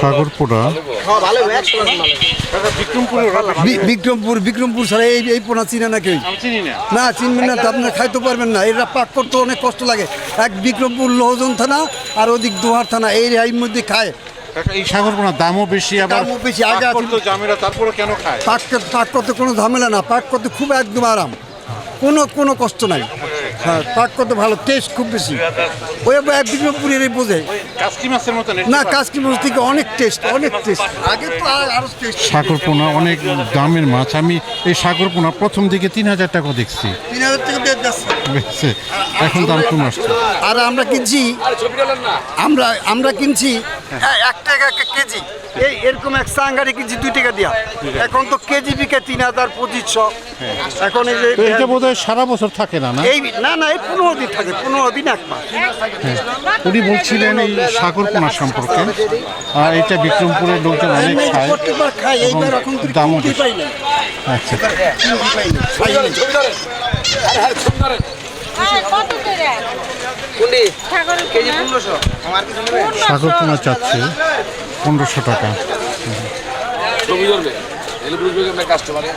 সাগর পোড়া বি- বিক্রমপুর বিক্রমপুর ছাড়া এই এই পোনা চিনে না কেউ? না। চিনবেন না তো আপনার খাইতে পারবেন না। এরা পাক করতে অনেক কষ্ট লাগে। এক বিক্রমপুর লোহজন থানা আর ওদিক দোহার থানা এই রেহাইয়ের মধ্যে খায়। এই সাগর দামও বেশি আবার দামও বেশি, আগে তারপরে কেন খায়? পাক করতে কোনো ঝামেলা না পাক করতে খুব একদম আরাম। কোনো কোনো কষ্ট নাই। হ্যাঁ পাক করতে ভালো টেস্ট খুব বেশি। ওই এক এই বোঝে। কাসকি মাছের মতন না কাজকি মাছ থেকে অনেক টেস্ট অনেক টেস্ট আগে তো আর- আরও টেস্ট সাগর পোনা অনেক দামের মাছ। আমি এই সাগর পোনা প্রথম দিকে তিন হাজার টাকা দেখছি। তিন হাজার টাকা এখন দাম কমে আসছে। আর আমরা কিনছি আমরা আমরা কিনছি এ- এক টাকা কে- কেজি। এই এরকম এক সাঙ্গারে কিনছি দুই টাকা দিয়া। এখন তো কেজি বিকে তিন হাজার পঁচিশশো। এখন এই যে এটা বোধ সারা বছর থাকে না না এই না না এই পনেরো দিন থাকে পনেরো দিন এক মাস উনি বলছিলেন এই সাগর পোনা সম্পর্কে আর এটা বিক্রমপুরের লোকজন অনেক খায় প্রত্যেকবার খাই এইবার এখন দামও বেশি। পাই না আচ্ছা কিনতেই পাই না খাই নাই। হ্যাঁ, কত করে? ছাগলের পোনা? সাগর পোনা চাচ্ছে পনেরোশো টাকা কাস্টমারে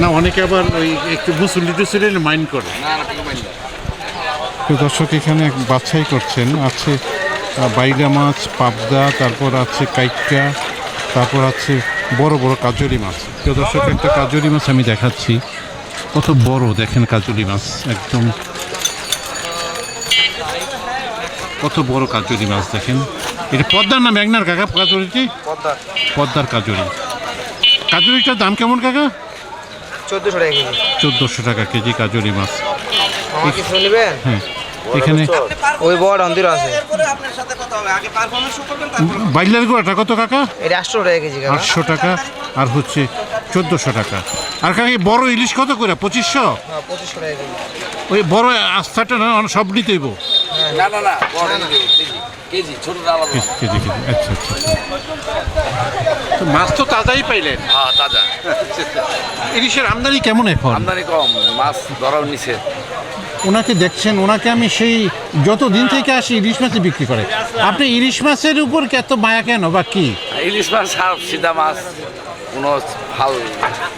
না অনেকে আবার ওই একটু মুসুলি টুসুলি মাইন্ড করে। না না কোনো মাইন্ড না তো দর্শক এখানে বাছাই করছেন। আছে বাইরা মাছ পাবদা তারপর আছে কাইকা তারপর আছে বড় বড় কাজলি মাছ। তো দর্শক একটা কাজলি মাছ আমি দেখাচ্ছি। কত বড় দেখেন কাজলি মাছ একদম। কত বড় কাজলি মাছ দেখেন। এটা পদ্মার না মেঘনার কাকা কাজলিটি পদ্মার। কাজলি কাজলিটার দাম কেমন কাকা? চোদ্দশো টাকা কেজি। চোদ্দোশো টাকা কেজি কাজলি মাছ। আমার কিছু নেবেন? হ্যাঁ। এখানে ওই বড় আছে। বাইলার গোড়াটা কত কাকা? এটা আটশো টাকা কেজি কাকা। আটশো টাকা আর হচ্ছে চোদ্দোশো টাকা। আর কাকা এই বড় ইলিশ কত করে? পঁচিশশো? হ্যাঁ পঁচিশশো টাকা কেজি। ওই বড় আস্থাটা না সব নিতেইব না না না বড় কেজি ছোটটা আলাদা। কেজি কেজি আচ্ছা আচ্ছা আচ্ছা। তো মাছ তো তাজাই পাইলেন। হ্যাঁ তাজা। ইলিশের আমদানি কেমন এখন? আমদানি কম মাছ ধরাও নিচে ওনাকে দেখছেন ওনাকে আমি সেই যত দিন থেকে আসি ইলিশ মাছই বিক্রি করে। আপনি ইলিশ মাছের উপর এত মায়া কেন বা কি? ইলিশ মাছ সার সিধা মাছ কোনো ফাল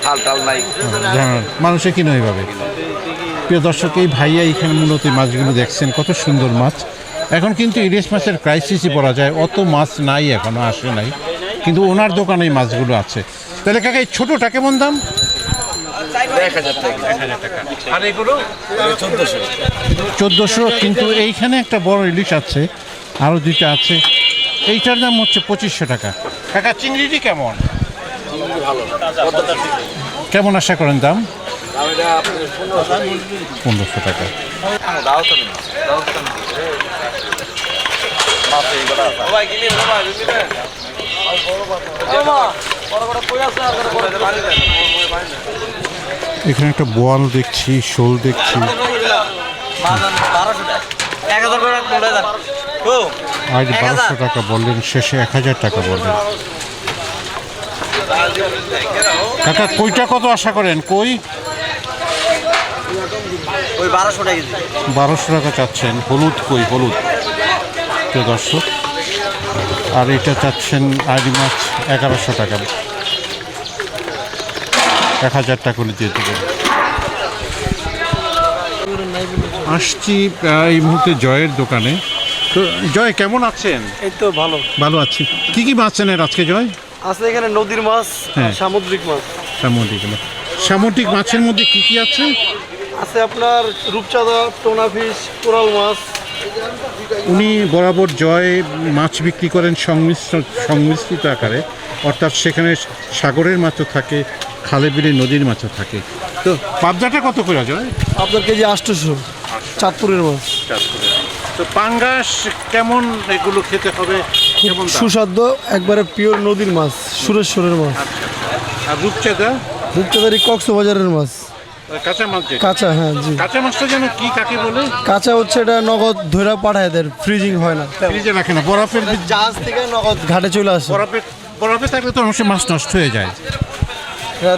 ফাল টাল নাই। মানুষে কিনে এইভাবে প্রিয় দর্শক এই ভাইয়া এখানে মূলত মাছগুলো দেখছেন কত সুন্দর মাছ। এখন কিন্তু ইলিশ মাছের ক্রাইসিসই বলা যায়। অত মাছ নাই, এখনও আসে নাই। কিন্তু ওনার দোকানে এই মাছগুলো আছে। তাহলে কাকা, এই ছোটোটা কেমন দাম? টাকা চোদ্দশো। কিন্তু এইখানে একটা বড় ইলিশ আছে আরও দুইটা আছে। এইটার দাম হচ্ছে পঁচিশশো টাকা। কাকা, চিংড়িটি কেমন? কেমন আশা করেন দাম? পনেরোশো পনেরোশো না ভাই এখানে একটা বোয়াল দেখছি শোল দেখছি। আজ বারোশো টাকা বললেন শেষে এক হাজার টাকা বললেন। কাকা কইটা কত আশা করেন? কই? বারোশো টাকা চাচ্ছেন। হলুদ কই? হলুদ। প্রিয় দর্শক আর এটা চাচ্ছেন আড়ি মাছ এগারোশো টাকা। এক হাজার টাকা করে দিয়ে দেবেন। আসছি এই মুহূর্তে জয়ের দোকানে। তো জয় কেমন আছেন? এই তো ভালো। ভালো আছি। কি কি মাছ চেনের আজকে জয়? আছে এখানে নদীর মাছ হ্যাঁ। সামুদ্রিক মাছ। সামুদ্রিক মাছ। সামুদ্রিক মাছের মধ্যে কি কি আছে? আছে আপনার রূপচাঁদা টোনা ফিশ কোরাল মাছ উনি বরাবর জয় মাছ বিক্রি করেন সংমিশ্র সংমিশ্রিত আকারে। অর্থাৎ সেখানে সাগরের মাছও থাকে খালে বিলে নদীর মাছও থাকে। তো পাবদাটা কত করে জয়? আপনার কেজি আটশোশো চাঁদপুরের মাছ। তো পাঙ্গাস কেমন এগুলো খেতে হবে? সুস্বাদ্য একবারে পিওর নদীর মাছ সুরেশ্বরের মাছ। আর রূপচাঁদা? রূপচাঁদারি কক্সবাজারের মাছ। কাঁচা মাছ কাঁচা হ্যাঁ জি। কাঁচা মাছটা যেন কি কাকে বলে? কাঁচা হচ্ছে এটা নগদ ধরে পাঠায় দেয় ফ্রিজিং হয় না। ফ্রিজে রাখে না বরফের জাহাজ থেকে নগদ। ঘাটে চলে আসে। বরফে বরফে থাকলে তো অবশ্যই মাছ নষ্ট হয়ে যায়।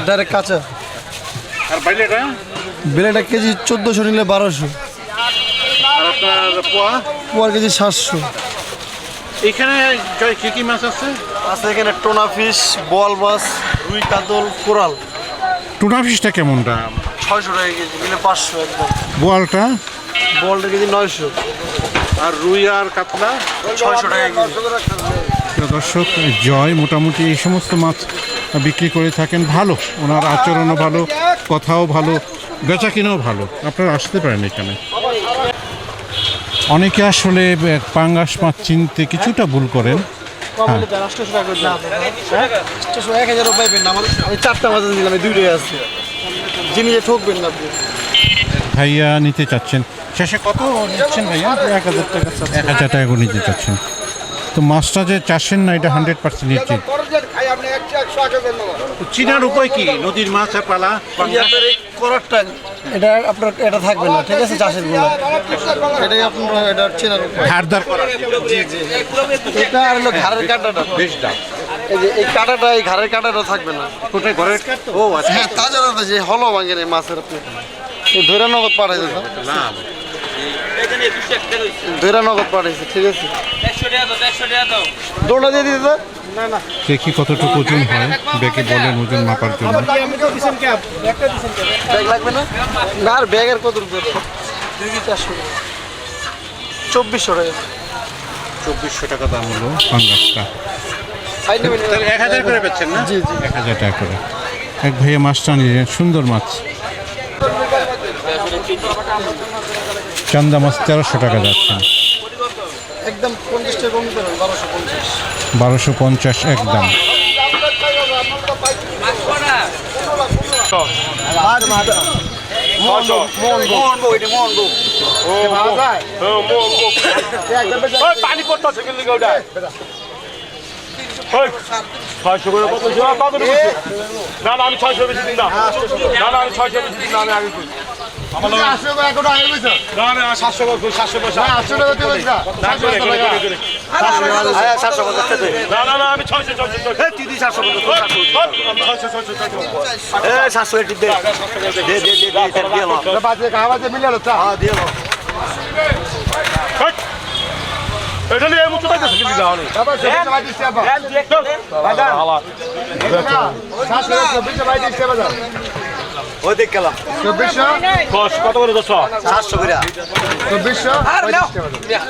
ডাইরেক্ট কাঁচা। আর বাইরেটা? বেলেটা কেজি চোদ্দোশো নিলে বারোশো। আর পোয়া? পোয়ার কেজি সাতশো। এখানে জয় কি কি মাছ আছে? আছে এখানে টোনা ফিশ বল মাছ রুই কাতল কোরাল। টোনা ফিশটা কেমন দাম ছয়শো টাকা কেজি মিলে পাঁচশো একদম বোয়ালটা বলটা কেজি নয়শো আর রুই আর কাতলা ছয়শো টাকা কেজি দর্শক জয় মোটামুটি এই সমস্ত মাছ বিক্রি করে থাকেন ভালো ওনার আচরণও ভালো কথাও ভালো বেচা কিনাও ভালো আপনারা আসতে পারেন এখানে অনেকে আসলে পাঙ্গাস মাছ চিনতে কিছুটা ভুল করেন হ্যাঁ চারটা মাছ দিলাম দুইটাই আছে জিনিসে ঠকবেন না আপনি। ভাইয়া নিতে চাচ্ছেন। শেষে কত নিচ্ছেন ভাইয়া? এক হাজার টাকা এক হাজার টাকা করে নিতে চাচ্ছেন। তো মাছটা যে চাষেন না এটা হান্ড্রেড পার্সেন্ট নিশ্চিত চিনার উপায় কি? নদীর মাছ আর পালা করারটা এটা আপনার এটা থাকবে না ঠিক আছে চাষেরগুলো? এটাই আপনার এটা চেনার উপায়। ধারদার করা। এটা আর হলো ঘাড়ের কাঁটাটা। বেশ এই যে এই কাঁটাটা এই ঘাড়ের কাঁটাটা থাকবে না। কোথায়? ঘরের ও আচ্ছা। হ্যাঁ তাজা তাজা যে হলো ভাঙেন এই মাছের আপনি। এই ধৈরা নগদ পাঠাইছে ধৈরা নগদ পাঠাইছে ঠিক আছে। দোড়া দিয়ে দিতে? দেখি কতটুকু ওজন হয়? বেকে বলেন ওজন মাপার জন্য। ব্যাগ লাগবে না? না আর ব্যাগের কত রুপিয়া চব্বিশশো টাকা। চব্বিশশো টাকা দাম হলো। পাঙ্গাসটা। সাইড নেবেন তাহলে এক হাজার করে বেচছেন না জি জি এক হাজার টাকা করে এক ভাইয়া মাছটা নিয়ে সুন্দর মাছ চান্দা মাছ তেরোশো টাকা যাচ্ছেন একদম বারোশো পঞ্চাশ একদম পানি পড়তেছে কিন্তু ছয়শো করে কত কত না না আমি ছয়শো বেশি দিন না না না আমি ছয়শো বেশি দিন না আমি আগে করি। আমার লগে- না না সাতশো করে করি, সাতশো পয়সা না, করে, করে, করে। না না না আমি ছয়শো ছয়শো ছয়শো তুই দিস সাতশো আমি ছয়শো ছয়শো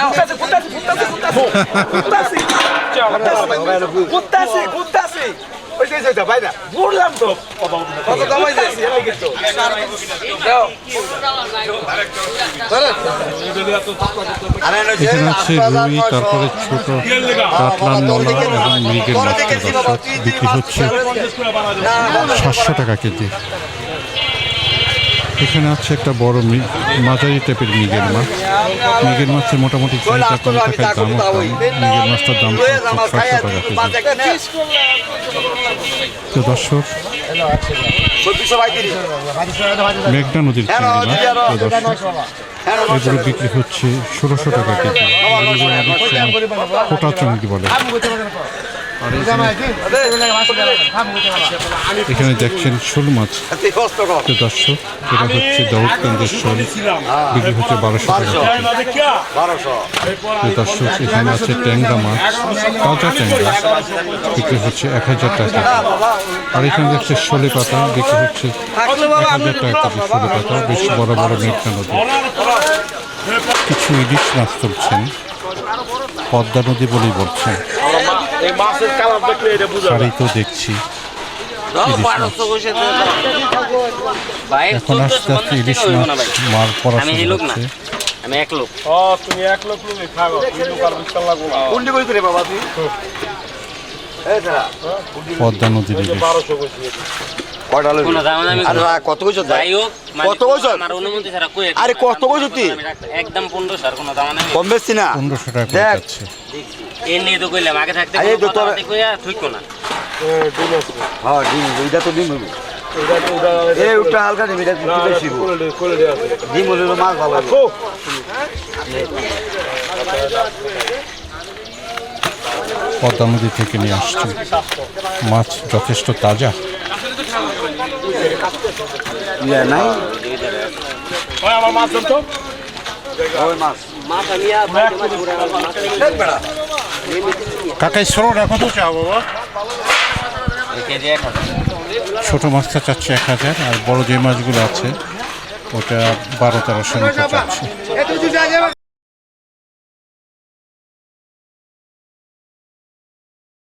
ছয়শো হেট! এটা নিয়ে মুখ পাইতেছে কিন্তু গাওয়ানি হালা কত এখানে হচ্ছে রুই তারপরে ছোট কাতলা নোনা এবং মৃগের মাছ বিক্রি হচ্ছে সাতশো টাকা কেজি। এখানে আছে একটা বড় মাঝারি টাইপের মৃগের মাছ। মৃগের মাছের মোটামুটি চাহিদা কম থাকায় কম মৃগের মাছটার দাম ছয়শো টাকা কেজি। তো দর্শক মেঘনা নদীর এগুলো বিক্রি হচ্ছে ষোলোশো টাকা কেজি। ফোটা চংকি বলে। এখানে- দেখছেন শোল মাছ দর্শক, এটা হচ্ছে দৌড়কান্দের শোল। বিক্রি হচ্ছে বারোশো টাকা দর্শক, এখানে আছে ট্যাংরা মাছ, তাজা ট্যাংরা। বিক্রি হচ্ছে এক হাজার টাকা আর এখানে দেখছে শোলে পাতা, বিক্রি হচ্ছে এক হাজার টাকা শোলে পাতা। বেশ বড় বড় মেঘনা নদী। কিছু ইলিশ মাছ তুলছেন। পদ্মা নদী বলেই বলছেন। এই মাছের কালার দেখলে এটা বুঝা যায়। তো দেখছি। এখন আস্তে আস্তে ইলিশ মাছ মার পড়া শুরু হচ্ছে। আমি এক লোক। ও তুমি এক লোক তুমি খাগো দুই লোক আর বিশাল লাগবো না। কুন্ডি কই করে বাবা তুই? পদ্মা নদীর ইলিশ। কয়টা লইবি? কোনো দাম আমি আরে কত কইছ যাই হোক কত বছর? আমার অনুমতি ছাড়া কই আরে কত বছর তুই? একদম পনেরো সার কোনো দাম নেই। কম বেশি না? পনেরোশো টাকা দেখ। এ নিয়ে তো কইলাম আগে থাকতে আরে তো তোর- বার্তা না। হ্যাঁ ডিম ওইটা তো ডিম হইবো। এই উঠটা হালকা ডিম এটা বেশি ডিম হলে মাছ ভালো হইবো। থেকে নিয়ে আসছে। মাছ যথেষ্ট তাজা। ইয়ে নাই? আমার মাছ ওই মাছ। এক হাজার ছোটো মাছটা চাচ্ছে এক হাজার আর বড় যে মাছগুলো আছে ওটা বারো তেরোশো মতো চাচ্ছে।